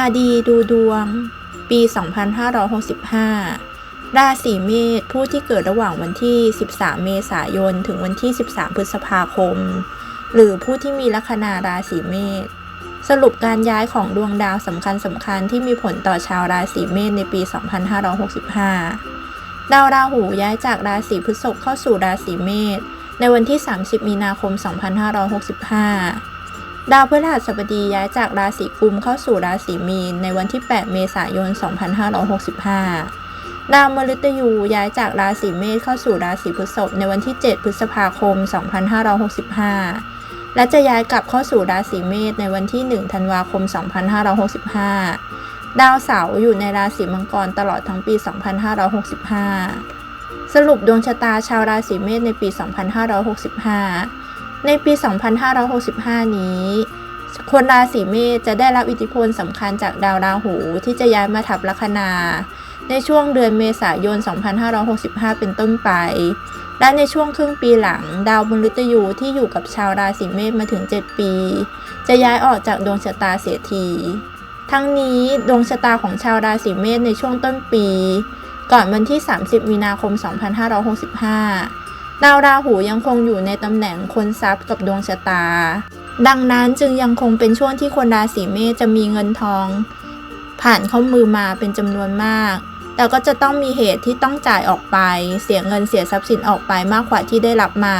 PRD ดูดวง ปี 2565 ราศีเมษผู้ที่เกิดระหว่างวันที่ 13 เมษายน ถึงวันที่ 13 พฤษภาคม หรือผู้ที่มีลัคนาราศีเมษ สรุปการย้ายของดวงดาวสำคัญสำคัญที่มีผลต่อชาวราศีเมษในปี 2565 ดาวราหูย้ายจากราศีพฤษภเข้าสู่ราศีเมษในวันที่ 30 มีนาคม 2565 ดาวพฤหัสบดีย้ายจากราศีกุมเข้าสู่ราศีมีนในวันที่ 8 เมษายน 2565 ดาวมฤตยูย้ายจากราศีเมษเข้าสู่ราศีพฤษภในวันที่ 7 พฤษภาคม 2565 และจะย้ายกลับเข้าสู่ราศีเมษในวันที่ 1 ธันวาคม 2565 ดาวเสาร์อยู่ในราศีมังกรตลอดทั้งปี 2565 สรุปดวงชะตาชาวราศีเมษในปี 2565 ในปี 2565 นี้ คนราศีเมษจะได้รับอิทธิพลสำคัญจากดาวราหูที่จะย้ายมาทับลัคนา ในช่วงเดือนเมษายน 2565 เป็นต้นไป และในช่วงครึ่งปีหลัง ดาวมฤตยูที่อยู่กับชาวราศีเมษมาถึง 7 ปี จะย้ายออกจากดวงชะตาเสียทีทั้งนี้ดวงชะตาของชาวราศีเมษในช่วงต้นปี ก่อนวันที่ 30 มีนาคม 2565 ดาวราหูยังคงอยู่ในตำแหน่งคนทรัพย์กับดวงชะตา ดังนั้นจึงยังคงเป็นช่วงที่คนราศีเมษจะมีเงินทอง ผ่านเข้ามือมาเป็นจำนวนมาก แต่ก็จะต้องมีเหตุที่ต้องจ่ายออกไป เสียเงินเสียทรัพย์สินออกไปมากกว่าที่ได้รับมา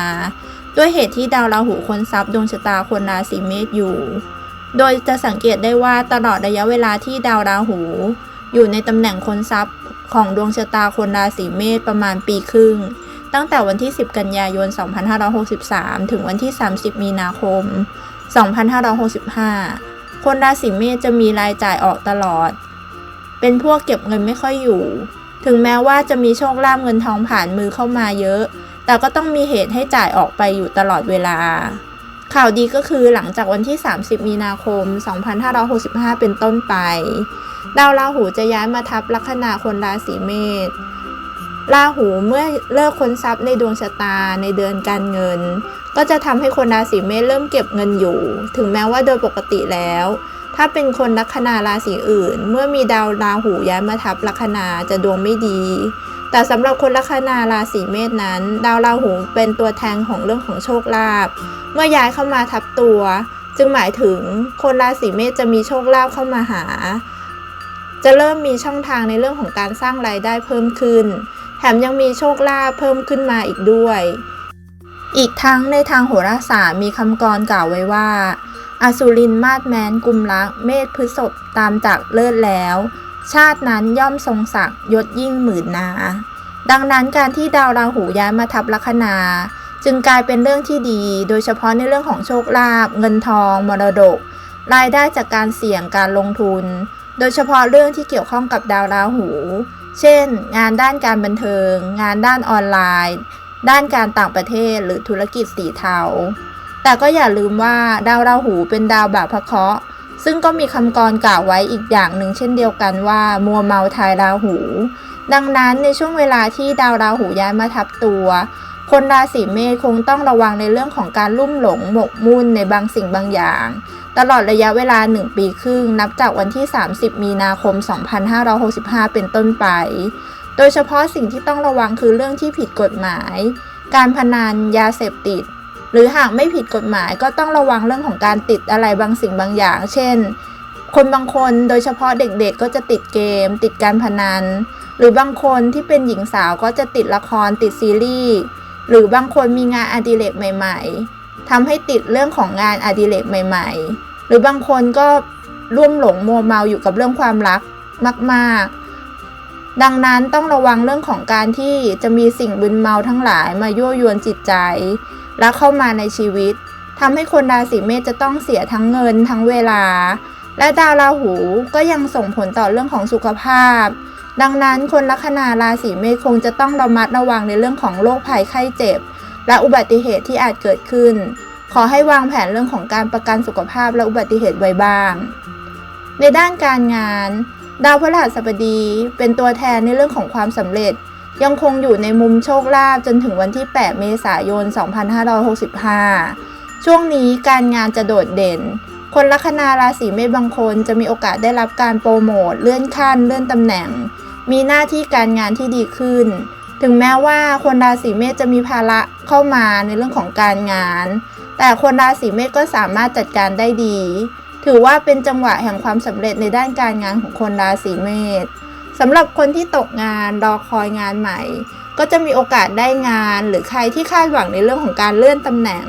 ด้วยเหตุที่ดาวราหูคนทรัพย์ดวงชะตาคนราศีเมษอยู่ โดยจะสังเกตได้ว่าตลอดระยะเวลาที่ดาวราหู อยู่ในตำแหน่งคนทรัพย์ของดวงชะตาคนราศีเมษประมาณปีครึ่ง ตั้งแต่วันที่ 10 กันยายน 2563 ถึงวันที่ 30 มีนาคม 2565 คนราศีเมษจะมีรายจ่ายออกตลอด เป็นพวกเก็บเงินไม่ค่อยอยู่ ถึงแม้ว่าจะมีโชคลาภเงินทองผ่านมือเข้ามาเยอะ แต่ก็ต้องมีเหตุให้จ่ายออกไปอยู่ตลอดเวลา ข่าวดีก็คือหลังจากวันที่ 30 มีนาคม 2565 เป็นต้นไป ดาวราหูจะย้ายมาทับลัคนาคนราศีเมษ ราหูเมื่อเลิกค้นทรัพย์ในดวงชะตาในเดือนการเงิน ก็จะทำให้คนราศีเมษเริ่มเก็บเงินอยู่ ถึงแม้ว่าโดยปกติแล้ว ถ้าเป็นคนลัคนาราศีอื่น เมื่อมีดาวราหูย้ายมาทับลัคนาจะดวงไม่ดี แต่สำหรับคนลัคนาราศีเมษนั้น ดาวราหูเป็นตัวแทนของเรื่องของโชคลาภเมื่อย้ายเข้ามาทับตัว จึงหมายถึงคนราศีเมษจะมีโชคลาภเข้ามาหา จะเริ่มมีช่องทางในเรื่องของการสร้างรายได้เพิ่มขึ้น แถมยังมีโชคลาภเพิ่มขึ้นมาอีกด้วย อีกทั้งในทางโหราศาสตร์มีคำกรกล่าวไว้ว่าอสุรินมาดแมนกุมลักเมษพฤษภตามจากเลิศแล้ว ชาตินั้นย่อมทรงศักดิ์ยศยิ่งหมื่นนา ดังนั้นการที่ดาวราหูย้ายมาทับลัคนา จึงกลายเป็นเรื่องที่ดี โดยเฉพาะในเรื่องของโชคลาภเงินทอง มรดก รายได้จากการเสี่ยงการลงทุน โดยเฉพาะเรื่องที่เกี่ยวข้องกับดาวราหู เช่น งานด้านการบันเทิง งานด้านออนไลน์ ด้านการต่างประเทศหรือธุรกิจสีเทา แต่ก็อย่าลืมว่าดาวราหูเป็นดาวแบบพระเคราะห์ซึ่งก็มีคำกรกล่าวไว้อีกอย่างหนึ่งเช่นเดียวกันว่า มัวเมาทายราหู ดังนั้นในช่วงเวลาที่ดาวราหูย้ายมาทับตัว คนราศีเมษคงต้องระวังในเรื่องของการลุ่มหลงหมกมุ่นในบางสิ่งบางอย่าง ตลอดระยะเวลา 1 ปีครึ่ง นับจากวันที่ 30 มีนาคม 2565 เป็นต้นไป โดยเฉพาะสิ่งที่ต้องระวังคือเรื่องที่ผิดกฎหมาย การพนันยาเสพติด หรือหากไม่ผิดกฎหมายก็ต้องระวังเรื่องของการติดอะไรบางสิ่งบางอย่าง เช่น คนบางคนโดยเฉพาะเด็กๆ ก็จะติดเกม ติดการพนัน หรือบางคนที่เป็นหญิงสาวก็จะติดละครติดซีรีส์หรือบางคนมีงานอดิเรกใหม่ ๆ ทำให้ติดเรื่องของงานอดิเรกใหม่ ๆ หรือบางคนก็ร่วมหลงมัวเมาอยู่กับเรื่องความรักมาก ๆ ดังนั้นต้องระวังเรื่องของการที่จะมีสิ่งบึนเมาทั้งหลายมายั่วยวนจิตใจ และเข้ามาในชีวิตทำให้คนราศีเมษจะต้องเสียทั้งเงินทั้งเวลา และดาวราหูก็ยังส่งผลต่อเรื่องของสุขภาพ ดังนั้นคนลัคนาราศีเมษคงจะต้องระมัดระวังในเรื่องของโรคภัยไข้เจ็บ และอุบัติเหตุที่อาจเกิดขึ้น ขอให้วางแผนเรื่องของการประกันสุขภาพและอุบัติเหตุไว้บ้าง ในด้านการงาน ดาวพฤหัสบดี เป็นตัวแทนในเรื่องของความสำเร็จ ยังคงอยู่ในมุมโชคลาภจนถึงวันที่ 8 เมษายน 2565 ช่วงนี้การงานจะโดดเด่นคนลัคนาราศีเมษบางคนจะมีโอกาสได้รับการโปรโมทเลื่อนขั้นเลื่อนตำแหน่ง มีหน้าที่การงานที่ดีขึ้น ถึงแม้ว่าคนราศีเมษจะมีภาระเข้ามาในเรื่องของการงาน แต่คนราศีเมษก็สามารถจัดการได้ดี ถือว่าเป็นจังหวะแห่งความสำเร็จในด้านการงานของคนราศีเมษสำหรับคนที่ตกงานรอคอยงานใหม่ ก็จะมีโอกาสได้งาน หรือใครที่คาดหวังในเรื่องของการเลื่อนตำแหน่ง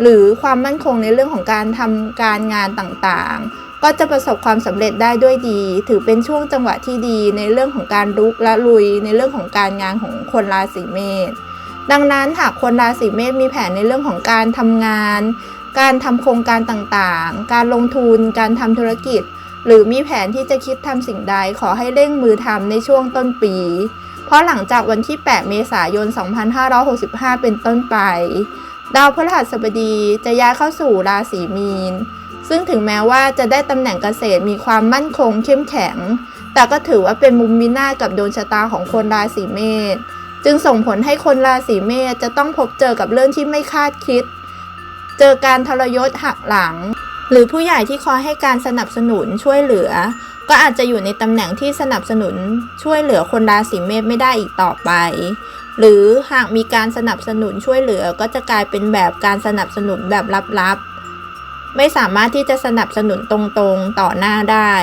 หรือความมั่นคงในเรื่องของการทำการงานต่างๆ ก็จะประสบความสำเร็จได้ด้วยดี ถือเป็นช่วงจังหวะที่ดีในเรื่องของการรุกและลุย ในเรื่องของการงานของคนราศีเมษดังนั้นหากคนราศีเมษมีแผนในเรื่องของการทำงาน การทำโครงการต่างๆ การลงทุน การทำธุรกิจ หรือมีแผนที่จะคิดทำสิ่งใดขอให้เร่งมือทำในช่วงต้นปี เพราะหลังจากวันที่ 8 เมษายน 2565 เป็นต้นไป ดาวพฤหัสบดีจะย้ายเข้าสู่ราศีมีน ซึ่งถึงแม้ว่าจะได้ตำแหน่งเกษตรมีความมั่นคงเข้มแข็ง แต่ก็ถือว่าเป็นมุมมินาศกับดวงชะตาของคนราศีเมษจึงส่งผลให้คนราศีเมษจะต้องพบเจอกับเรื่องที่ไม่คาดคิด เจอการทรยศหักหลัง หรือผู้ใหญ่ที่คอยให้การสนับสนุนช่วยเหลือ ก็อาจจะอยู่ในตำแหน่งที่สนับสนุนช่วยเหลือคนราศีเมษไม่ได้อีกต่อไป หรือหากมีการสนับสนุนช่วยเหลือก็จะกลายเป็นแบบการสนับสนุนแบบลับๆ ไม่สามารถที่จะสนับสนุนตรงๆต่อหน้าได้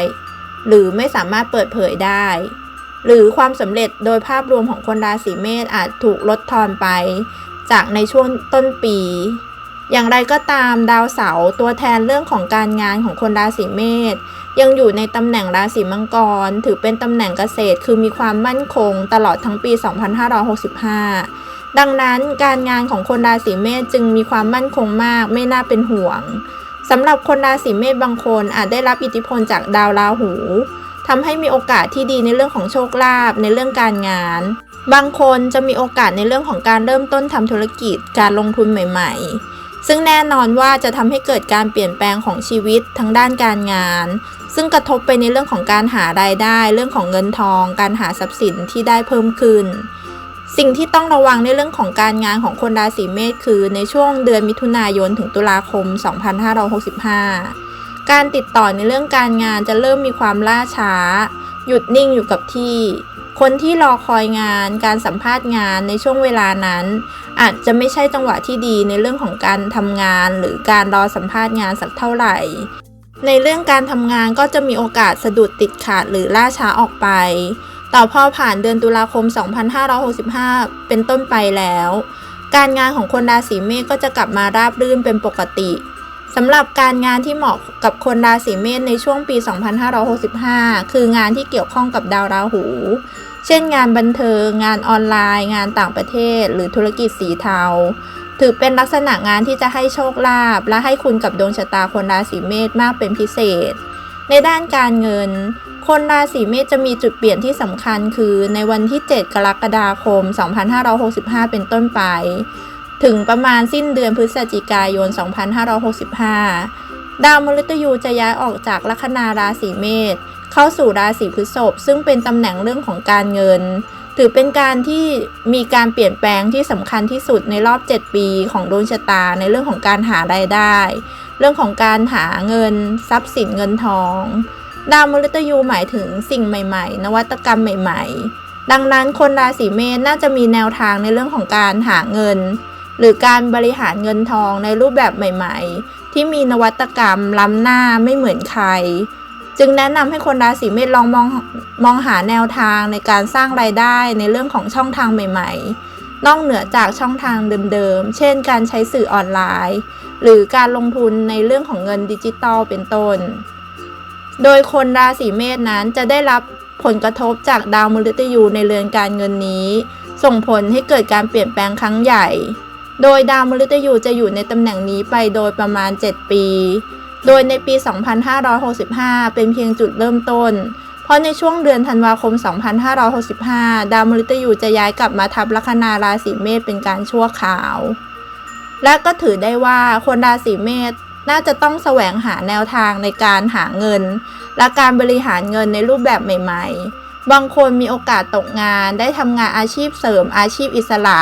หรือไม่สามารถเปิดเผยได้ หรือความสำเร็จโดยภาพรวมของคนราศีเมษอาจถูกลดทอนไป จากในช่วงต้นปี อย่างไรก็ตามดาวเสาร์ตัวแทนเรื่องของการงานของคนราศีเมษยังอยู่ในตำแหน่งราศีมังกร ถือเป็นตำแหน่งเกษตรคือมีความมั่นคงตลอดทั้งปี 2565 ดังนั้นการงานของคนราศีเมษจึงมีความมั่นคงมากไม่น่าเป็นห่วง สำหรับคนราศีเมษบางคนอาจได้รับอิทธิพลจากดาวราหูทำให้มีโอกาสที่ดีในเรื่องของโชคลาภในเรื่องการงาน บางคนจะมีโอกาสในเรื่องของการเริ่มต้นทำธุรกิจการลงทุนใหม่ ๆ ซึ่งแน่นอนว่าจะทำให้เกิดการเปลี่ยนแปลงของชีวิตทั้งด้านการงาน ซึ่งกระทบไปในเรื่องของการหารายได้ เรื่องของเงินทอง การหาทรัพย์สินที่ได้เพิ่มขึ้น สิ่งที่ต้องระวังในเรื่องของการงานของคนราศีเมษคือในช่วงเดือนมิถุนายนถึงตุลาคม 2565 การติดต่อในเรื่องการงานจะเริ่มมีความล่าช้า หยุดนิ่งอยู่กับที่ คนที่รอคอยงาน การสัมภาษณ์งานในช่วงเวลานั้น อาจจะไม่ใช่จังหวะที่ดีในเรื่องของการทำงาน หรือการรอสัมภาษณ์งานสักเท่าไหร่ ในเรื่องการทำงานก็จะมีโอกาสสะดุดติดขาดหรือล่าช้าออกไป ต่อพอผ่านเดือนตุลาคม 2565 เป็นต้นไปแล้ว การงานของคนราศีเมษก็จะกลับมาราบรื่นเป็นปกติสำหรับการงานที่เหมาะกับคนราศีเมษในช่วงปี 2565 คืองานที่เกี่ยวข้องกับดาวราหู เช่นงานบันเทิง งานออนไลน์ งานต่างประเทศ หรือธุรกิจสีเทา ถือเป็นลักษณะงานที่จะให้โชคลาภและให้คุณกับดวงชะตาคนราศีเมษมากเป็นพิเศษ ในด้านการเงิน คนราศีเมษจะมีจุดเปลี่ยนที่สำคัญคือในวันที่ 7 กรกฎาคม 2565 เป็นต้นไป ถึงประมาณสิ้นเดือนพฤศจิกายน 2565 ดาวมฤตยูจะย้ายออกจากลัคนาราศีเมษเข้าสู่ราศีพฤษภซึ่งเป็นตำแหน่งเรื่องของการเงิน ถือเป็นการที่มีการเปลี่ยนแปลงที่สำคัญที่สุดในรอบ 7 ปีของดวงชะตาในเรื่องของการหารายได้ เรื่องของการหาเงินทรัพย์สินเงินทอง ดาวมฤตยูหมายถึงสิ่งใหม่ ๆ นวัตกรรมใหม่ ๆ ดังนั้นคนราศีเมษน่าจะมีแนวทางในเรื่องของการหาเงิน หรือการบริหารเงินทองในรูปแบบใหม่ ๆ ที่มีนวัตกรรมล้ำหน้าไม่เหมือนใคร จึงแนะนำให้คนราศีเมษลองมองมองหาแนวทางในการสร้างรายได้ในเรื่องของช่องทางใหม่ ๆ นอกเหนือจากช่องทางเดิมๆ เช่นการใช้สื่อออนไลน์ หรือการลงทุนในเรื่องของเงินดิจิตอลเป็นต้น โดยคนราศีเมษนั้นจะได้รับผลกระทบจากดาวมฤตยูในเรือนการเงินนี้ ส่งผลให้เกิดการเปลี่ยนแปลงครั้งใหญ่ โดยดาวมฤตยูจะอยู่ในตำแหน่งนี้ไปโดยประมาณ 7 ปี โดยในปี 2565 เป็นเพียงจุดเริ่มต้น ราะในช่วงเดือนธันวาคม 2565 ดาวมฤตยูจะย้ายกลับมาทับลัคนาราศีเมษเป็นการชั่วคราว และก็ถือได้ว่าคนราศีเมษน่าจะต้องแสวงหาแนวทางในการหาเงิน และการบริหารเงินในรูปแบบใหม่ ๆ บางคนมีโอกาสตกงานได้ทำงานอาชีพเสริมอาชีพอิสระ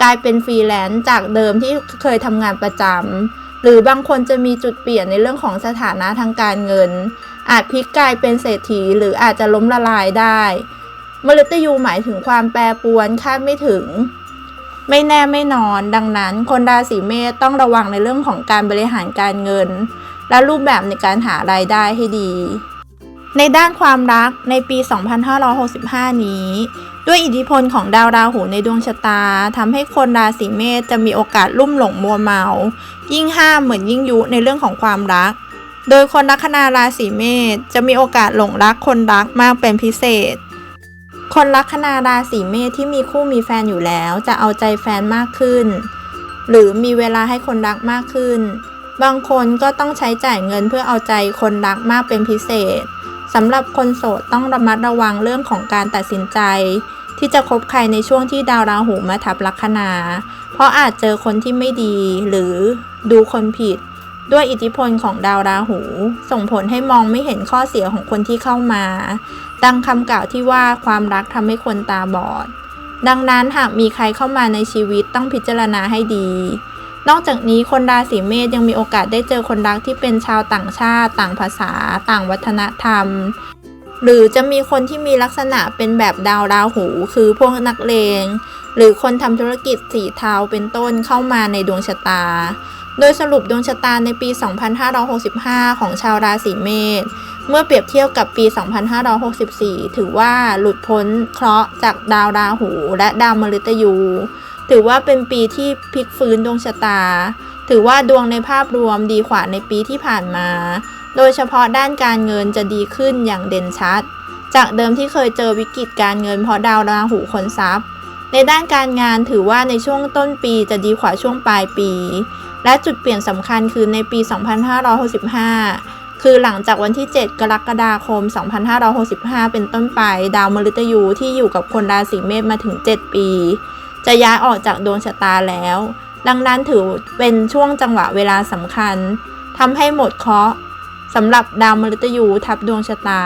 กลายเป็นฟรีแลนซ์จากเดิมที่เคยทำงานประจำหรือบางคนจะมีจุดเปลี่ยนในเรื่องของสถานะทางการเงิน อาจพลิกกลายเป็นเศรษฐีหรืออาจจะล้มละลายได้มฤตยูหมายถึงความแปรปรวนคาดไม่ถึง ไม่แน่ไม่นอน ดังนั้น คนราศีเมษต้องระวังในเรื่องของการบริหารการเงิน และรูปแบบในการหารายได้ให้ดี ในด้านความรักในปี 2565 นี้ ด้วยอิทธิพลของดาวราหูในดวงชะตาทำให้คนราศีเมษจะมีโอกาสลุ่มหลงมัวเมา ยิ่งห้ามเหมือนยิ่งยุในเรื่องของความรัก โดยคนลัคนาราศีเมษจะมีโอกาสหลงรักคนรักมากเป็นพิเศษ คนลัคนาราศีเมษที่มีคู่มีแฟนอยู่แล้วจะเอาใจแฟนมากขึ้น หรือมีเวลาให้คนรักมากขึ้น บางคนก็ต้องใช้จ่ายเงินเพื่อเอาใจคนรักมากเป็นพิเศษสำหรับคนโสดต้องระมัดระวังเรื่องของการตัดสินใจ ที่จะคบใครในช่วงที่ดาวราหูมาทับลัคนา เพราะอาจเจอคนที่ไม่ดีหรือดูคนผิด ด้วยอิทธิพลของดาวราหู ส่งผลให้มองไม่เห็นข้อเสียของคนที่เข้ามา ดังคำกล่าวที่ว่าความรักทำให้คนตาบอด ดังนั้นหากมีใครเข้ามาในชีวิตต้องพิจารณาให้ดี นอกจากนี้คนราศีเมษยังมีโอกาสได้เจอคนรักที่เป็นชาวต่างชาติ ต่างภาษา ต่างวัฒนธรรม หรือจะมีคนที่มีลักษณะเป็นแบบดาวราหู คือพวกนักเลงหรือคนทำธุรกิจสีเทาเป็นต้นเข้ามาในดวงชะตา โดยสรุปดวงชะตาในปี 2565 ของชาวราศีเมษ เมื่อเปรียบเทียบกับปี 2564 ถือว่าหลุดพ้นเคราะห์จากดาวราหู และดาวมฤตยู ถือว่าเป็นปีที่พลิกฟื้นดวงชะตา ถือว่าดวงในภาพรวมดีกว่าในปีที่ผ่านมา โดยเฉพาะด้านการเงินจะดีขึ้นอย่างเด่นชัด จากเดิมที่เคยเจอวิกฤตการเงินเพราะดาวราหูคนทรัพย์ ในด้านการงานถือว่าในช่วงต้นปีจะดีกว่าช่วงปลายปี และจุดเปลี่ยนสำคัญคือในปี 2565 คือหลังจากวันที่ 7 กรกฎาคม 2565 เป็นต้นไป ดาวมฤตยูที่อยู่กับคนราศีเมษมาถึง 7 ปี จะย้ายออกจากดวงชะตาแล้ว ดังนั้นถือเป็นช่วงจังหวะเวลาสำคัญทำให้หมดเคราะห์สำหรับดาวมฤตยูทับดวงชะตา